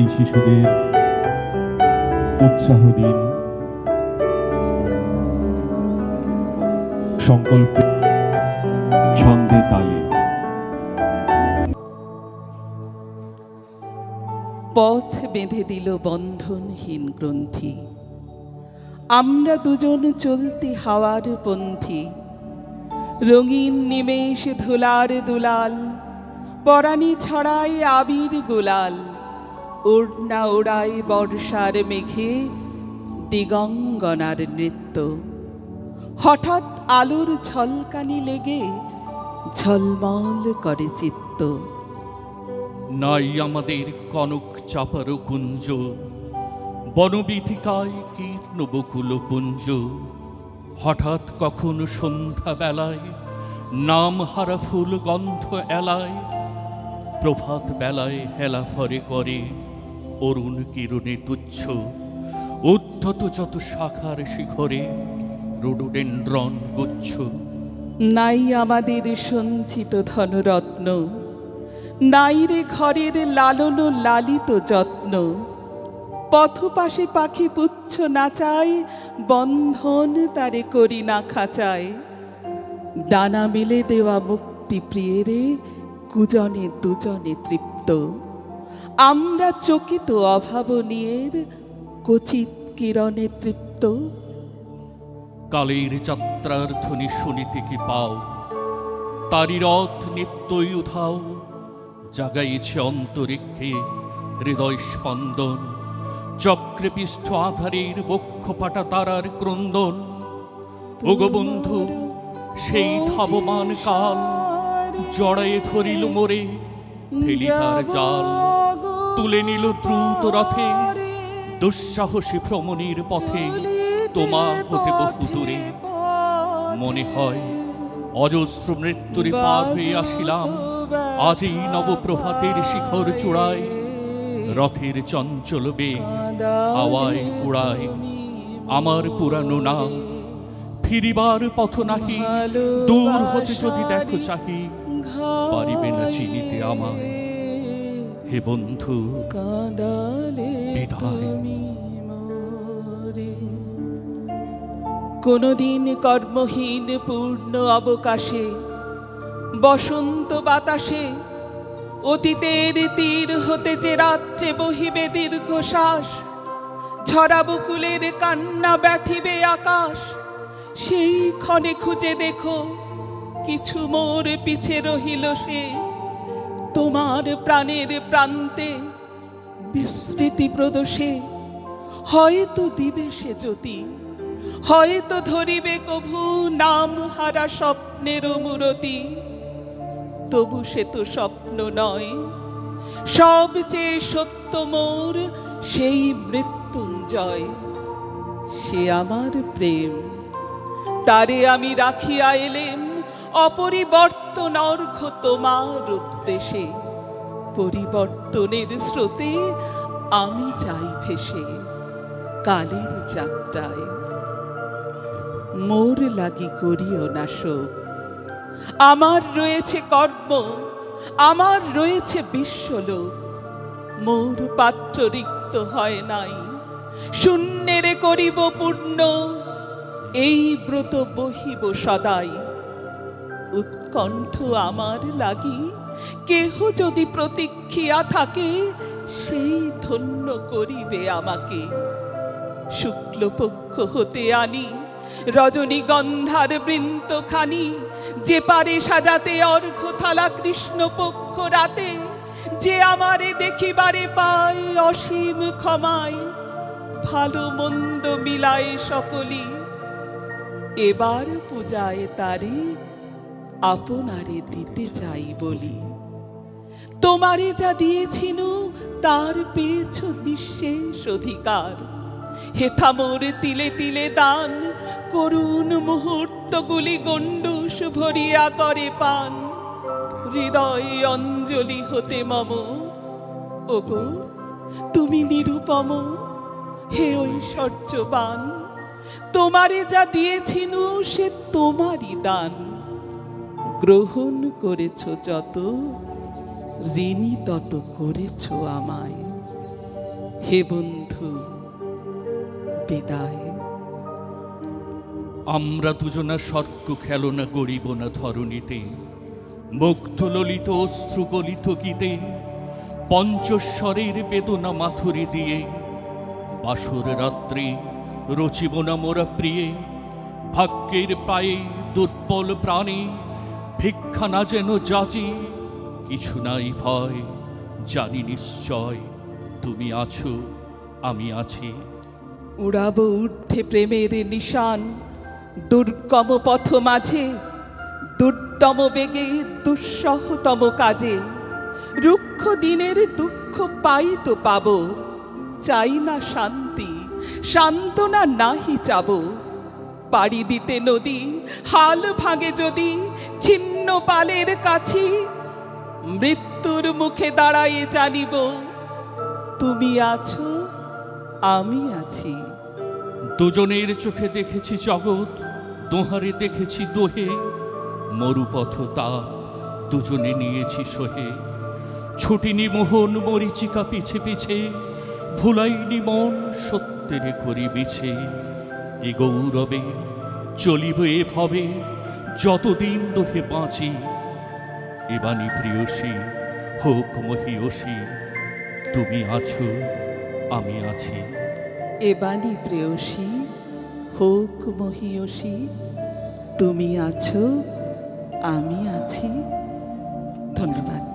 এই শিশুদের উৎসাহ দিন। সংকল্পে ছন্দে তালে। পথ বেঁধে দিল বন্ধনহীন গ্রন্থি। আমরা দুজন চলতি হাওয়ার পন্থী। রঙিন নিমেষ ধুলার দুলাল পরাণী ছড়ায় আবির গোলাল। ওড়না উড়াই বর্ষার মেঘে দিগঙ্গনার নৃত্য। হঠাৎ আলোর ঝলকানি লেগে ঝলমল করে চিত্ত। নাই আমাদের কনক চাপার কুঞ্জ, বনবিথিকায় কীর্ণ বকুল পুঞ্জ। হঠাৎ কখন সন্ধ্যা বেলায় নাম হারা ফুল গন্ধ এলায় প্রভাত বেলায় হেলা ফরে করে অরুণ কিরণে তুচ্ছ, উদ্ধত যত শাখার শিখরে রোডোডেন্ড্রন গুচ্ছ। নাই আমাদের সঞ্চিত ধনরত্ন, নাই রে ঘরের লালন লালিত যত্ন। পথপাশে পাখি পুচ্ছ নাচায় বন্ধন তারে করি না খাঁচায়। ডানা মেলে দেওয়া মুক্তি প্রিয়েরে, কুজনে দুজনে তৃপ্ত। আমরা চকিত অভাবনীয়ের কচিত কিরণে তৃপ্ত। কালের যাত্রার ধ্বনি শুনিতে কি পাও? তারি রথ নিত্যই উধাও। জাগাইছে অন্তরিক্ষে হৃদয় স্পন্দন। চক্রপিষ্ঠ আধারের বক্ষ পাটা তারার ক্রন্দন। ওগো বন্ধু সেই ধাবমান কাল জড়ায়ে ধরিল মোরে ফেলি তার জাল তুলে নিল দ্রুত রথে। দুঃসাহসী ভ্রমণের পথে তোমা হতে বহু দূরে। মনে হয় অজস্র মৃত্যুরে পার হয়ে আসিলাম। আজ এই নবপ্রভাতের শিখর চূড়ায় রথের চঞ্চল বেগ হাওয়ায় উড়ায়। আমার পুরানো নাম ফিরিবার পথ নাহি। দূর হতে যদি দেখো চাহি, পারিবে না চিনিতে আমায়। হে বন্ধু কাঁদালে মোরে। কোনদিন কর্মহীন পূর্ণ অবকাশে বসন্ত বাতাসে অতীতের তীর হতে যে রাত্রে বহিবে দীর্ঘশ্বাস ঝরা বকুলের কান্না ব্যথিবে আকাশ সেই ক্ষণে খুঁজে দেখো কিছু মোর পিছে রহিল সে তোমার প্রাণের প্রান্তে বিস্মৃতি প্রদোষে হয়তো দিবে সে জ্যোতি, হয়তো ধরিবে কভু নাম হারা স্বপ্নের মূরতি তবু সে তো স্বপ্ন নয়, সবচেয়ে সত্য মোর সেই মৃত্যুঞ্জয়। সে আমার প্রেম, তারে আমি রাখিয়া এলেম অপরিবর্তন অর্ঘ তোমার উদ্দেশে পরিবর্তনের স্রোতে আমি যাই ভেসে কালের যাত্রায়। মোর লাগি করিও না শোক। আমার রয়েছে কর্ম, আমার রয়েছে বিশ্বলোক। মোর পাত্র রিক্ত হয় নাই, শূন্যেরে করিব পূর্ণ। এই ব্রত বহিব সদাই। উৎকণ্ঠ আমার লাগি। কেহ যদি প্রতীক্ষিয়া থাকে, সেই ধন্য করিবে আমাকে। শুক্লপক্ষ হতে আনি, রজনীগন্ধার বৃন্তখানি। যে পারে সাজাতে অর্ঘ থালা কৃষ্ণপক্ষ রাতে। যে আমারে দেখিবারে পায় অসীম ক্ষমায়। ভালো মন্দ মিলায় সকলি। এবার পূজায় তারে আপনারে দিতে চাই বলি। তোমারে যা দিয়েছিনু, তার পেয়েছ নিঃশেষ অধিকার। হেথা মোর তিলে তিলে দান, করুণ মুহূর্তগুলি গণ্ডুষ ভরিয়া করে পান। হৃদয় অঞ্জলি হতে মম, ওগো, তুমি নিরুপম, হে ঐশ্বর্যবান। তোমারে যা দিয়েছিনু, সে তোমারই দান। গ্রহণ করেছ যত, ঋণী তত করেছ আমায়। হে বন্ধু, বিদায়। আমরা দুজনা স্বর্গ খেলনা গড়িব না ধরণীতে, মুগ্ধ ললিত অশ্রু গলিত গীতে, পঞ্চস্বরের বেদনা মাথুরি দিয়ে, বাসর রাত্রি রচিব না মোরা প্রিয়ে, ভাগ্যের পায়ে দুর্বল প্রাণী ভিক্ষা না যেন যাচি, কিছু নাই ভয়, জানি নিশ্চয় তুমি আছো, আমি আছি। উড়াবো ঊর্ধ্বে প্রেমের নিশান, দুর্গম পথ মাঝে, দুর্দম বেগে, দুঃসহতম কাজে। রুক্ষ দিনের দুঃখ পাই তো পাব, চাই না শান্তি, সান্ত্বনা নাহি চাব। পাড়ি দিতে নদী, হাল ভাঙে যদি, ছিন্ন পালের কাছি, মৃত্যুর মুখে দাঁড়ায়ে জানিব, তুমি আছো, আমি আছি। দুজনের চোখে দেখেছি জগৎ, দোহারে দেখেছি দোহে, মরুপথ তাপ দুজনে নিয়েছি সোহে। ছুটিনি মোহন মরিচিকা পিছে পিছে, ভুলাইনি মন সত্যের করি বিছে এ গৌরবে চলিব এ ভবে যতদিন দোহে বাঁচি। এবানি প্রিয়সী, হোক মহিয়সী, তুমি আছো, আমি আছি। এবানি প্রেয়সী, হোক মহিয়সী, তুমি আছো, আমি আছি। ধন্যবাদ।